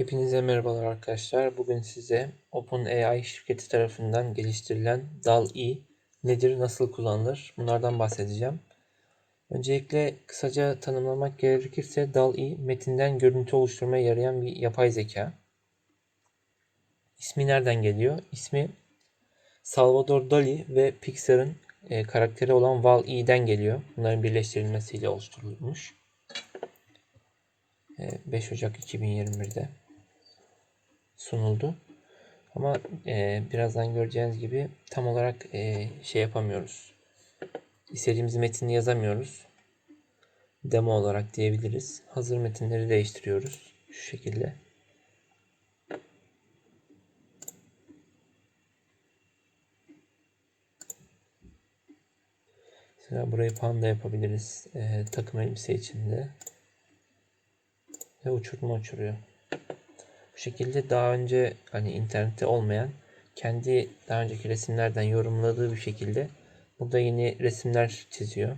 Hepinize merhabalar arkadaşlar. Bugün size OpenAI şirketi tarafından geliştirilen DALL-E nedir, nasıl kullanılır bunlardan bahsedeceğim. Öncelikle kısaca tanımlamak gerekirse DALL-E metinden görüntü oluşturmaya yarayan bir yapay zeka. İsmi nereden geliyor? İsmi Salvador Dali ve Pixar'ın e, karakteri olan Wall-E'den geliyor. Bunların birleştirilmesiyle oluşturulmuş. 5 Ocak 2021'de sunuldu. Ama e, birazdan göreceğiniz gibi tam olarak e, şey yapamıyoruz. İstediğimiz metni yazamıyoruz. Demo olarak diyebiliriz. Hazır metinleri değiştiriyoruz. Şu şekilde. Mesela burayı panda yapabiliriz. E, takım elbise içinde. Ve uçurma uçuruyor. Şekilde daha önce hani internette olmayan kendi daha önceki resimlerden yorumladığı bir şekilde burada yeni resimler çiziyor.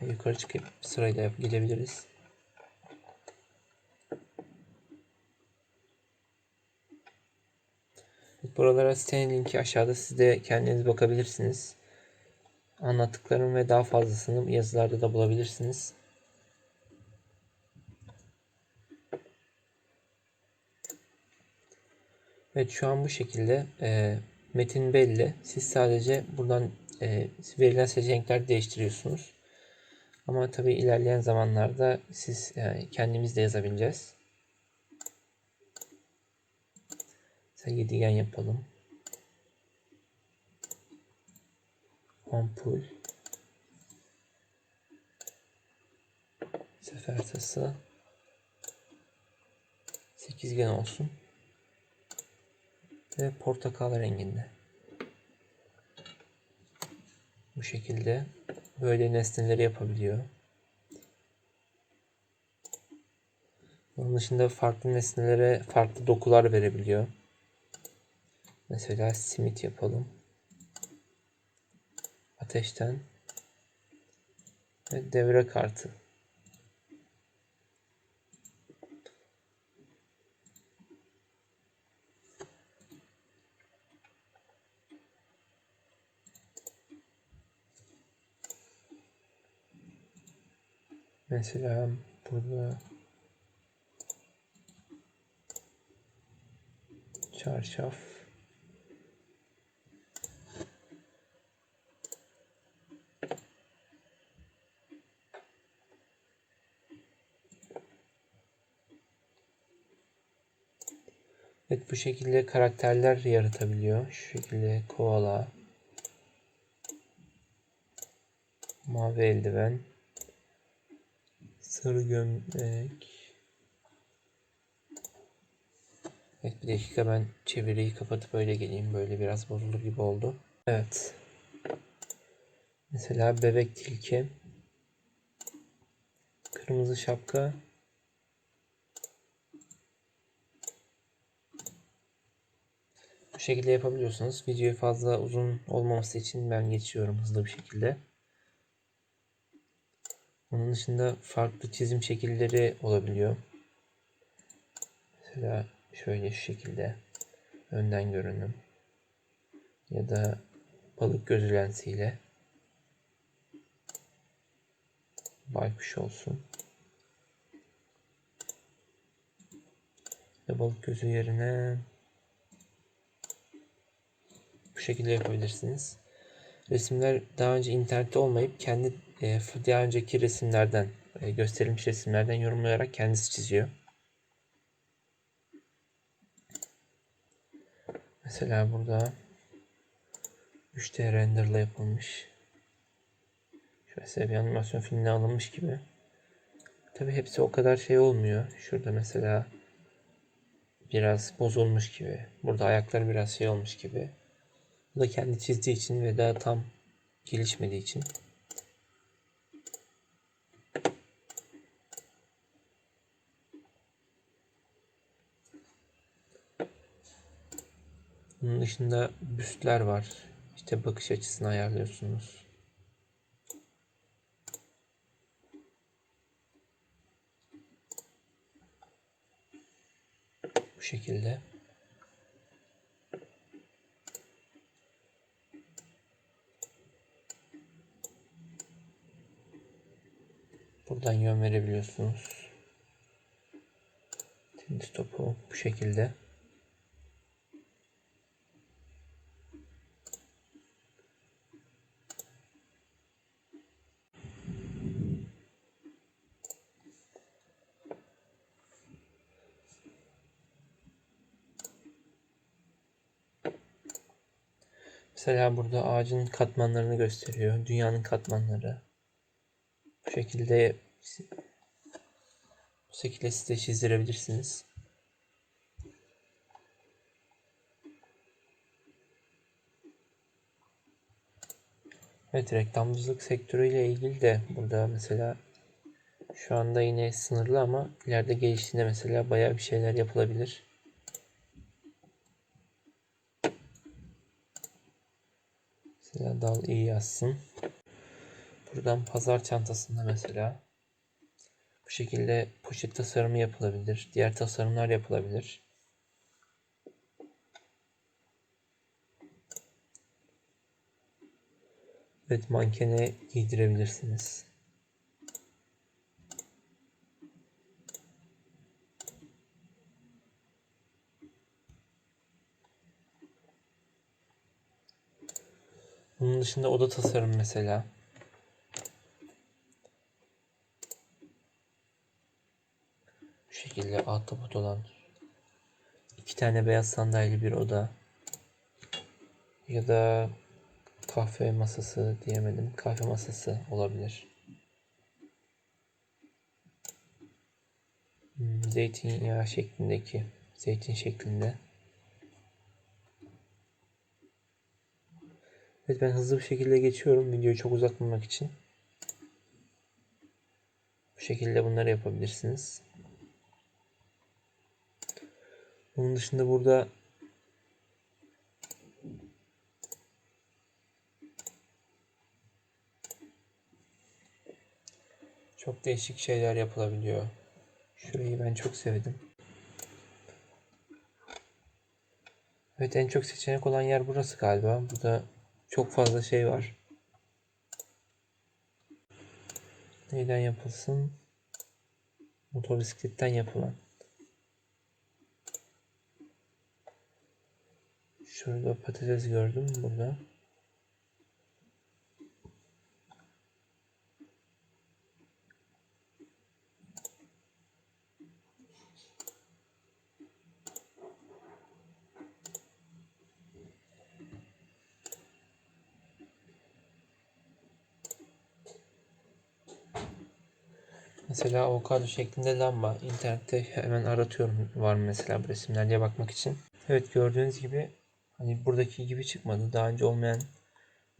Yukarı çıkıp sırayla gidebiliriz. Buralara sitenin linki aşağıda siz de kendiniz bakabilirsiniz. Anlattıklarım ve daha fazlasını yazılarda da bulabilirsiniz. Evet şu an bu şekilde e, metin belli. Siz sadece buradan e, verilen seçenekler değiştiriyorsunuz. Ama tabii ilerleyen zamanlarda siz yani kendimiz de yazabileceğiz. Mesela yedigen yapalım. Ampul. Sefer tası. Sekizgen olsun ve portakal renginde. Bu şekilde böyle nesneleri yapabiliyor. Onun dışında farklı nesnelere farklı dokular verebiliyor. Mesela simit yapalım. Ateşten ve devre kartı. Mesela burada çarşaf Evet bu şekilde karakterler yaratabiliyor. Şu şekilde koala mavi eldiven Sarı gömlek. Evet bir dakika ben çeviriyi kapatıp öyle geleyim. Böyle biraz bozulur gibi oldu. Evet. Mesela bebek tilki. Kırmızı şapka. Bu şekilde yapabiliyorsunuz. Videoyu fazla uzun olmaması için ben geçiyorum hızlı bir şekilde. Onun dışında farklı çizim şekilleri olabiliyor. Mesela şöyle şu şekilde önden görünüm ya da balık gözü lensiyle baykuş olsun. Ve balık gözü yerine bu şekilde yapabilirsiniz. Resimler daha önce internette olmayıp kendi e, daha önceki resimlerden, e, gösterilmiş resimlerden yorumlayarak kendisi çiziyor. Mesela burada 3D renderla yapılmış. Şöyle bir animasyon filmine alınmış gibi. Tabi hepsi o kadar şey olmuyor. Şurada mesela biraz bozulmuş gibi. Burada ayakları biraz şey olmuş gibi. Bu da kendi çizdiği için ve daha tam gelişmediği için. Bunun dışında büstler var. İşte bakış açısını ayarlıyorsunuz. Bu şekilde. Buradan yön verebiliyorsunuz. Tenis topu bu şekilde. Mesela burada ağacın katmanlarını gösteriyor. Dünyanın katmanları. Bu şekilde bu şekilde siz de çizdirebilirsiniz. Evet reklamcılık sektörüyle ilgili de burada mesela şu anda yine sınırlı ama ileride geliştiğinde mesela bayağı bir şeyler yapılabilir. Mesela dal iyi yazsın. Buradan pazar çantasında mesela bu şekilde poşet tasarımı yapılabilir. Diğer tasarımlar yapılabilir. Evet mankene giydirebilirsiniz. Bunun dışında oda tasarım mesela. Bu şekilde ahtapot olan iki tane beyaz sandalye bir oda ya da kahve masası diyemedim. Kahve masası olabilir. Hmm, Zeytinyağı şeklindeki zeytin şeklinde. Evet ben hızlı bir şekilde geçiyorum videoyu çok uzatmamak için. Bu şekilde bunları yapabilirsiniz. Bunun dışında burada çok değişik şeyler yapılabiliyor. Şurayı ben çok sevdim. Evet en çok seçenek olan yer burası galiba. Burada çok fazla şey var. Neyden yapılsın? Motobisikletten yapılan. Şurada patates gördüm burada. Mesela avokado şeklinde lamba. İnternette hemen aratıyorum var mı mesela bu resimler diye bakmak için. Evet gördüğünüz gibi hani buradaki gibi çıkmadı. Daha önce olmayan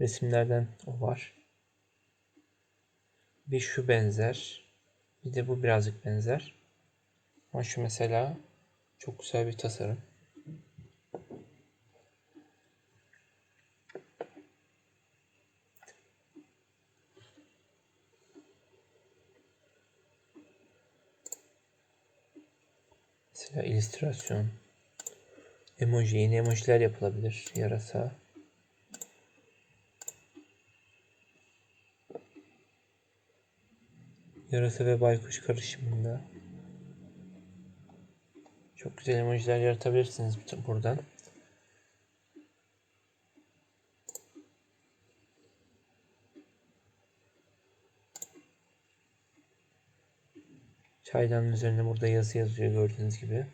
resimlerden o var. Bir şu benzer. Bir de bu birazcık benzer. Ama şu mesela çok güzel bir tasarım. Mesela illüstrasyon. Emoji, yeni emojiler yapılabilir. Yarasa. Yarasa ve baykuş karışımında. Çok güzel emojiler yaratabilirsiniz buradan. Çaydanın üzerinde burada yazı yazıyor gördüğünüz gibi.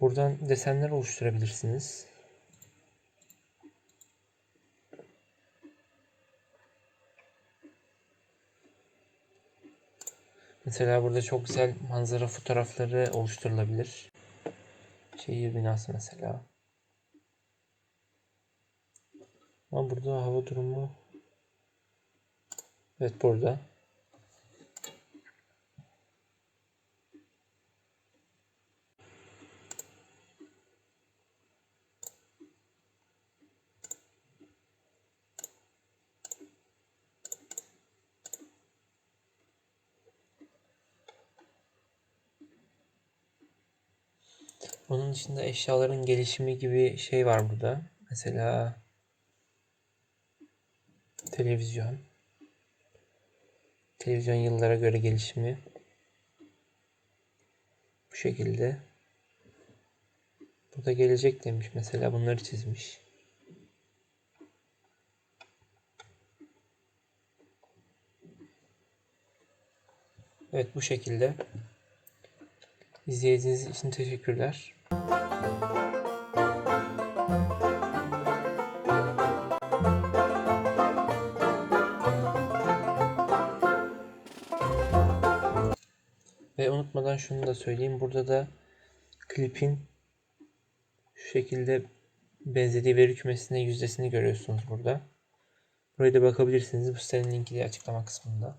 Buradan desenler oluşturabilirsiniz. Mesela burada çok güzel manzara fotoğrafları oluşturulabilir. Şehir binası mesela. Ama burada hava durumu Evet burada. Onun dışında eşyaların gelişimi gibi şey var burada. Mesela televizyon. Televizyon yıllara göre gelişimi. Bu şekilde. Burada gelecek demiş mesela bunları çizmiş. Evet bu şekilde. İzlediğiniz için teşekkürler. Ve unutmadan şunu da söyleyeyim. Burada da klipin şu şekilde benzediği veri kümesine yüzdesini görüyorsunuz burada. Buraya da bakabilirsiniz. Bu sitenin linki de açıklama kısmında.